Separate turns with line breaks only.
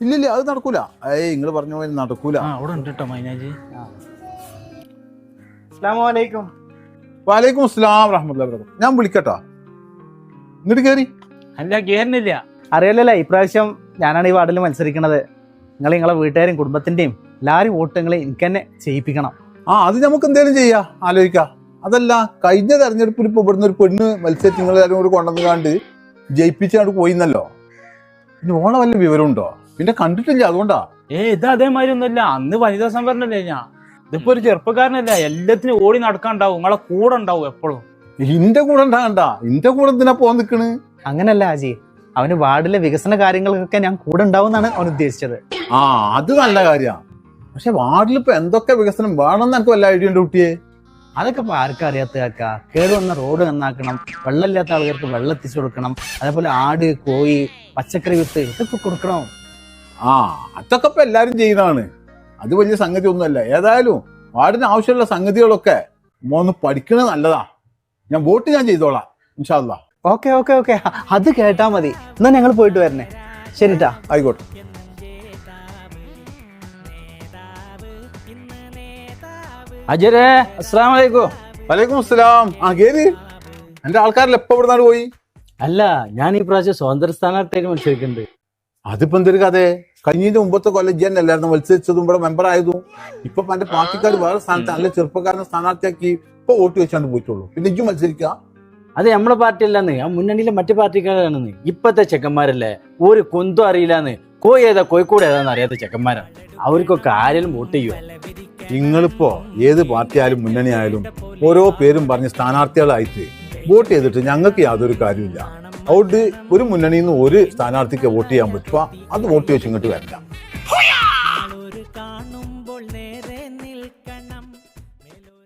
ഇല്ലില്ല അത് നടക്കൂല. ഏയ് നിങ്ങൾ പറഞ്ഞ പോലെ നടക്കൂല.
ആ അവിടെ ഉണ്ട് കേട്ടോ മൈനാജി.
അസ്ലാമലൈക്കും
വാലേക്കും അസ്സലാം റഹ്മത്തുള്ളാഹി വബറകാതുഹു. ഞാൻ വിളിക്കട്ടോ. ഇങ്ങോട്ട് കേറി.
അല്ല കേറുന്നില്ല.
അറിയാലല്ലേ ഇപ്രാവശ്യം ഞാനാണ് ഈ വാർഡിൽ മത്സരിക്കണത്. നിങ്ങൾ നിങ്ങളെ വീട്ടുകാരും കുടുംബത്തിന്റെയും എല്ലാവരും വോട്ടുകളെ എനിക്ക് തന്നെ ചെയ്യിപ്പിക്കണം.
ആ അത് നമുക്ക് എന്തേലും ചെയ്യാ ആലോചിക്കാം. അതല്ല കഴിഞ്ഞ തെരഞ്ഞെടുപ്പിൽ ഇപ്പൊ ഇവിടുന്ന് ഒരു പെണ്ണ് മത്സരിച്ച് നിങ്ങൾ എല്ലാവരും കൂടി കൊണ്ടുവന്ന് കണ്ട് ജയിപ്പിച്ചാണ്ട് പോയിന്നല്ലോ. ഇനി ഓണം വല്ല വിവരമുണ്ടോ? പിന്നെ കണ്ടിട്ടില്ല അതുകൊണ്ടാ.
ഏ ഇത് അതേമാതിരി ഒന്നുമില്ല. അന്ന് വനിതാ സംവരണല്ലേ ഞാൻ? ഇതിപ്പോ ഒരു ചെറുപ്പക്കാരനല്ല? എല്ലാത്തിനും ഓടി നടക്കാണ്ടാവും. നിങ്ങളെ കൂടെ ഉണ്ടാവും എപ്പോഴും.
ഇന്റെ കൂടെ ഉണ്ടാകണ്ട. ഇന്റെ കൂടെ എന്തിനാ പോകാൻ നിക്കണ്?
അങ്ങനല്ല ആജി. അവന് വാർഡിലെ വികസന കാര്യങ്ങൾക്കൊക്കെ ഞാൻ കൂടെ ഉണ്ടാവുമെന്നാണ് അവൻ ഉദ്ദേശിച്ചത്.
ആ അത് നല്ല കാര്യമാണ് പക്ഷെ വാർഡിൽ ഇപ്പൊ എന്തൊക്കെ വികസനം വേണമെന്ന് എനിക്ക് വല്ല ഐഡിയ ഉണ്ട് കുട്ടിയെ?
അതൊക്കെ ഇപ്പൊ ആർക്കും അറിയാത്ത കാക്ക. കേട് വന്ന റോഡ് നന്നാക്കണം. വെള്ളമില്ലാത്ത ആൾക്കാർക്ക് വെള്ളം എത്തിച്ചു കൊടുക്കണം. അതേപോലെ ആട് കോഴി പച്ചക്കറി വിത്ത് ഇതൊക്കെ കൊടുക്കണം.
ആ അതൊക്കെ ഇപ്പൊ എല്ലാരും ചെയ്യുന്നതാണ്. അത് വലിയ സംഗതി ഒന്നുമല്ല ഏതായാലും വാർഡിന് ആവശ്യമുള്ള സംഗതികളൊക്കെ ഒന്ന് പഠിക്കണത് നല്ലതാ. ഞാൻ വോട്ട് ഞാൻ ചെയ്തോളാം ഇൻഷാല്ലാ
ഓക്കെ ഓക്കെ ഓക്കെ. അത് കേട്ടാ മതി. എന്നാ ഞങ്ങൾ പോയിട്ട് വരണേ. ശരിട്ടാ.
ആയിക്കോട്ടെ.
അജരെ അസ്സാം വലൈക്കും
വലൈക്കും അസ്സലാം. ആ കേറി. എന്റെ ആൾക്കാരിൽ എപ്പോ ഇവിടുന്നാണ് പോയി?
അല്ല ഞാൻ ഈ പ്രാവശ്യം സ്വതന്ത്ര സ്ഥാനാർത്ഥിയായിട്ട് മത്സരിക്കുന്നുണ്ട്.
അതിപ്പോ എന്തൊരു കഥ? കഴിഞ്ഞതിന്റെ മുമ്പത്തെ കൊല്ലം ജിയൻ അല്ലായിരുന്നു. മത്സരിച്ചതും ഇവിടെ മെമ്പർ ആയതും. ഇപ്പൊ എന്റെ പാർട്ടിക്കാർ വേറെ സ്ഥാനത്ത് നല്ല ചെറുപ്പക്കാരനെ സ്ഥാനാർത്ഥിയാക്കി ഇപ്പൊ വോട്ട് വെച്ചാണ്ട് പോയിട്ടുള്ളൂ. പിന്നെ ഇജ്ജും മത്സരിക്കുക
അത് നമ്മളെ പാർട്ടി അല്ലെന്ന് ആ മുന്നണിയിലെ മറ്റു പാർട്ടിക്കാരാണെന്ന്. ഇപ്പത്തെ ചെക്കന്മാരല്ലേ? ഒരു കൊന്തും അറിയില്ലാന്ന്. കോയി ഏതാ? കോഴിക്കോട് ഏതാന്ന് അറിയാത്ത ചെക്കന്മാരാണ് അവർക്കൊക്കെ ആരെങ്കിലും വോട്ട് ചെയ്യുമോ
നിങ്ങളിപ്പോ ഏത് പാർട്ടി ആയാലും മുന്നണി ആയാലും ഓരോ പേരും പറഞ്ഞ് സ്ഥാനാർത്ഥികളായിട്ട് വോട്ട് ചെയ്തിട്ട് ഞങ്ങൾക്ക് യാതൊരു കാര്യമില്ല അതുകൊണ്ട് ഒരു മുന്നണിയിൽ നിന്ന് ഒരു സ്ഥാനാർത്ഥിക്ക് വോട്ട് ചെയ്യാൻ പറ്റുക അത് വോട്ട് വെച്ച് ഇങ്ങോട്ട് വരില്ല